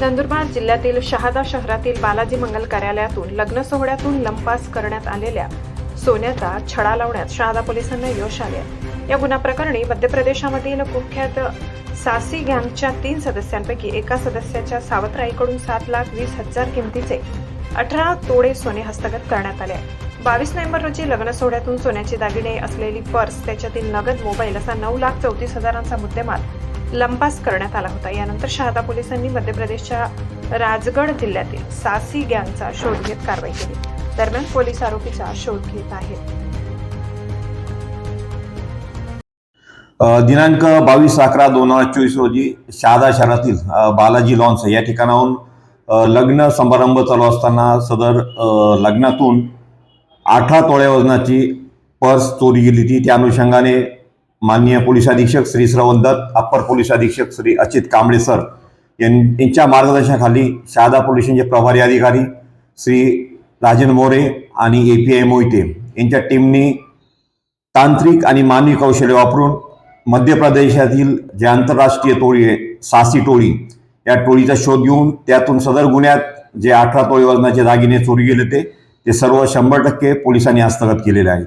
नंदुरबार जिल्ह्यातील शहादा शहरातील बालाजी मंगल कार्यालयातून लग्न सोहळ्यातून लंपास करण्यात आलेल्या सोन्याचा छडा लावण्यात शहादा पोलिसांना यश आले. या गुन्हा प्रकरणी मध्य प्रदेशामधील कुख्यात सासी गँगच्या तीन सदस्यांपैकी एका सदस्याच्या सावत्राईकडून सात लाख वीस हजार किमतीचे अठरा तोडे सोने हस्तगत करण्यात आले. बावीस नोव्हेंबर रोजी लग्न सोहळ्यातून सोन्याचे दागिने असलेली पर्स त्याच्यातील नगद मोबाईल असा नऊ लाख चौतीस हजारांचा मुद्देमाल लंपास करण्यात आला होता. यानंतर शहादा पोलिसांनी मध्य प्रदेशच्या राजगड जिल्ह्यातील सासी गँगचा शोध घेत कारवाई केली. दरम्यान पोलीस आरोपीचा शोध घेत आहेत. दिनांक बावीस अकरा दोन हजार चोवीस रोजी शहादा शहरातील बालाजी लॉन्स या ठिकाणाहून लग्न समारंभ चालू असताना सदर लग्नातून अठरा तोळ्या वजनाची पर्स चोरी गेली ती त्या अनुषंगाने माननीय पोलीस अधीक्षक श्री श्रवण दत्त अप्पर पोलीस अधीक्षक श्री अचित कांबळे सर यां- यांच्या मार्गदर्शनाखाली शहादा पोलिसांचे प्रभारी अधिकारी श्री राजन मोरे आणि ए पी आय मोहिते यांच्या टीमनी तांत्रिक आणि मानवी कौशल्य वापरून मध्य प्रदेशातील जे आंतरराष्ट्रीय टोळी आहे सासी टोळी या टोळीचा शोध घेऊन त्यातून सदर गुन्ह्यात जे अठरा टोळी वजनाचे दागिने चोरी गेले ते ते सर्व शंभर टक्के पोलिसांनी हस्तगत केलेले आहेत.